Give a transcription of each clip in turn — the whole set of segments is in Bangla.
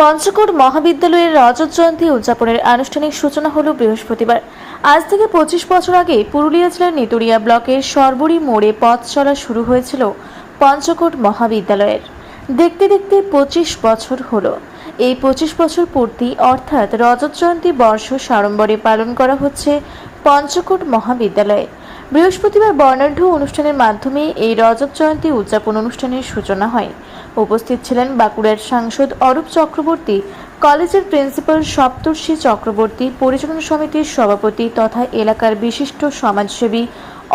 পঞ্চকোট মহাবিদ্যালয়ের রজত জয়ন্তী উদযাপনের আনুষ্ঠানিক সূচনা হল বৃহস্পতিবার। আজ থেকে পঁচিশ বছর আগে পুরুলিয়া জেলার নিতুড়িয়া ব্লকের সরবরি মোড়ে পথ চলা শুরু হয়েছিল পঞ্চকোট মহাবিদ্যালয়ের। দেখতে দেখতে পঁচিশ বছর হলো। এই পঁচিশ বছর পূর্তি অর্থাৎ রজত জয়ন্তী বর্ষ সাড়ম্বরে পালন করা হচ্ছে পঞ্চকোট মহাবিদ্যালয়ে। বৃহস্পতিবার বর্ণাঢ্য অনুষ্ঠানের মাধ্যমে এই রজত জয়ন্তী উদযাপন অনুষ্ঠানের সূচনা হয়। উপস্থিত ছিলেন বাঁকুড়ার সাংসদ অরূপ চক্রবর্তী, কলেজের প্রিন্সিপাল সপ্তর্ষি চক্রবর্তী, পরিচালনা সমিতির সভাপতি তথা এলাকার বিশিষ্ট সমাজসেবী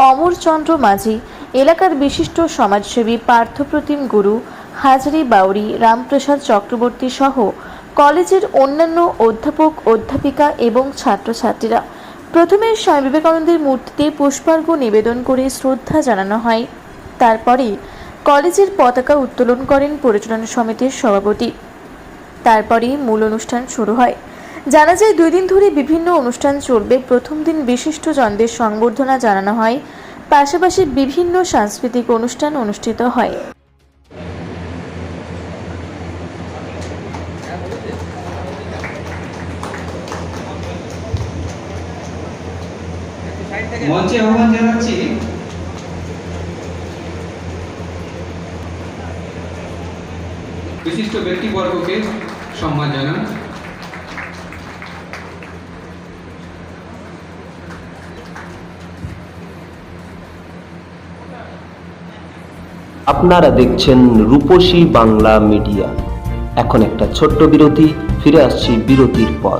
অমরচন্দ্র মাঝি, এলাকার বিশিষ্ট সমাজসেবী পার্থপ্রতিম গুরু, হাজারি বাউরি রামপ্রসাদ চক্রবর্তী সহ কলেজের অন্যান্য অধ্যাপক, অধ্যাপিকা এবং ছাত্রছাত্রীরা। প্রথমে স্বামী বিবেকানন্দের মূর্তিতে পুষ্পার্ঘ্য নিবেদন করে শ্রদ্ধা জানানো হয়। তারপরেই কলেজের পতাকা উত্তোলন করেন পরিচালনা সমিতির সভাপতি। তারপরেই মূল অনুষ্ঠান শুরু হয়। জানা যায় দুই দিন ধরে বিভিন্ন অনুষ্ঠান চলবে। প্রথম দিন বিশিষ্ট জনদের সংবর্ধনা জানানো হয়। পাশাপাশি বিভিন্ন সাংস্কৃতিক অনুষ্ঠান অনুষ্ঠিত হয়। মঞ্চে আহ্বান জানাচ্ছি বিশিষ্ট ব্যক্তিবর্গকে সম্মান জানান। আপনারা দেখছেন রূপসী বাংলা মিডিয়া। এখন একটা ছোট্ট বিরতি, ফিরে আসছি বিরতির পর।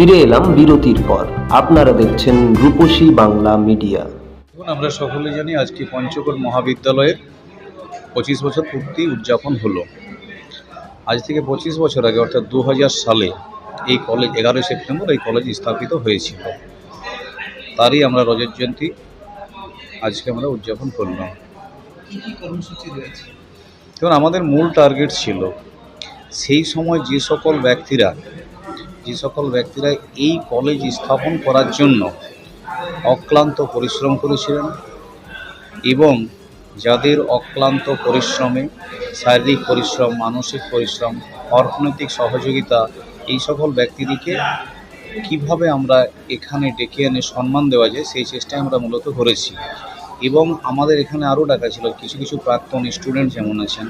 ফিরে এলাম বিরতির পর। আপনারা দেখছেন রূপসী বাংলা মিডিয়া। এখন আমরা সকলে জানি আজকে পঞ্চকোট মহাবিদ্যালয়ের পঁচিশ বছর পূর্তি উদযাপন হলো। আজ থেকে পঁচিশ বছর আগে অর্থাৎ দু হাজার সালে এই কলেজ এগারোই সেপ্টেম্বর এই কলেজ স্থাপিত হয়েছিল। তারই আমরা রজত জয়ন্তী আজকে আমরা উদযাপন করলাম। দেখুন আমাদের মূল টার্গেট ছিল সেই সময় যে সকল ব্যক্তিরা যে সকল ব্যক্তিরা এই কলেজ স্থাপন করার জন্য অক্লান্ত পরিশ্রম করেছিলেন এবং যাদের অক্লান্ত পরিশ্রমে শারীরিক পরিশ্রম, মানসিক পরিশ্রম, অর্থনৈতিক সহযোগিতা, এই সকল ব্যক্তিদেরকে কীভাবে আমরা এখানে ডেকে এনে সম্মান দেওয়া যায়, সেই চেষ্টাই আমরা মূলত করেছি। এবং আমাদের এখানে আরও ডাকা ছিল, কিছু কিছু প্রাক্তন স্টুডেন্ট যেমন আছেন,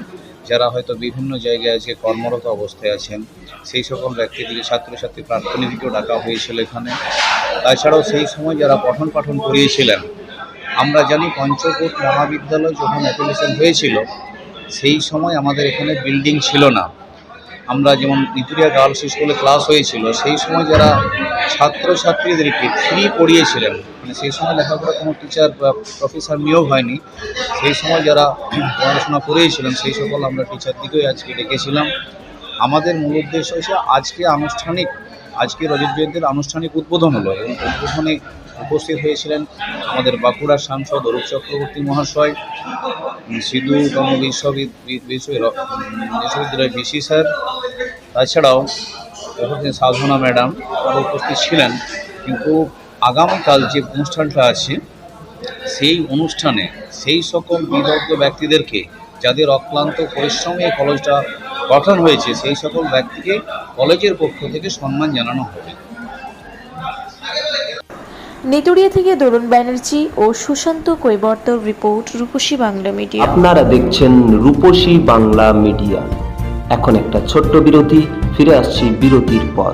যারা হয়তো বিভিন্ন জায়গায় আজকে কর্মরত অবস্থায় আছেন, সেই সকল ব্যক্তিদিকে ছাত্রছাত্রী প্রাক্তনীদিকেও ডাকা হয়েছিল এখানে। তাছাড়াও সেই সময় যারা পঠন পাঠন করিয়েছিলেন, আমরা জানি পঞ্চকোট মহাবিদ্যালয় যখন অ্যাপ্লিকেশন হয়েছিল, সেই সময় আমাদের এখানে বিল্ডিং ছিল না। আমরা যেমন ইতুরিয়া গার্লস স্কুলে ক্লাস হয়েছিল, সেই সময় যারা ছাত্রছাত্রীদেরকে ফ্রি পড়িয়েছিলেন মানে সেই সময় লেখাপড়া কোনো টিচার বা প্রফেসর নিয়োগ হয়নি, সেই সময় যারা পড়াশোনা করিয়েছিলেন, সেই সকল আমরা টিচারদিকেই আজকে ডেকেছিলাম। আমাদের মূল উদ্দেশ্য হচ্ছে আজকে আনুষ্ঠানিক, আজকে রজত জয়ন্তীর আনুষ্ঠানিক উদ্বোধন হলো এবং উদ্বোধনে উপস্থিত হয়েছিলেন আমাদের বাঁকুড়ার সাংসদ অরূপ চক্রবর্তী মহাশয়, সিধু কানু বিশ্ববিদ- বি- বিশ্ব- র- বিশ্ববিদ্যালয়ের ভিসি স্যার। তাছাড়াও সাধনা ম্যাডাম উপস্থিত ছিলেন। কিন্তু আগামীকাল যে অনুষ্ঠানটা আছে, সেই অনুষ্ঠানে সেই সকল বিদগ্ধ ব্যক্তিদেরকে যাদের অক্লান্ত পরিশ্রমে কলেজটা গঠন হয়েছে, সেই সকল ব্যক্তিকে কলেজের পক্ষ থেকে সম্মান জানানো হবে। নিতুড়িয়া থেকে দরুন ব্যানার্জি ও সুশান্ত কৈবর্তর রিপোর্ট রূপসী বাংলা মিডিয়া। আপনারা দেখছেন রূপসী বাংলা মিডিয়া। এখন একটা ছোট্ট বিরতি, ফিরে আসছি বিরতির পর।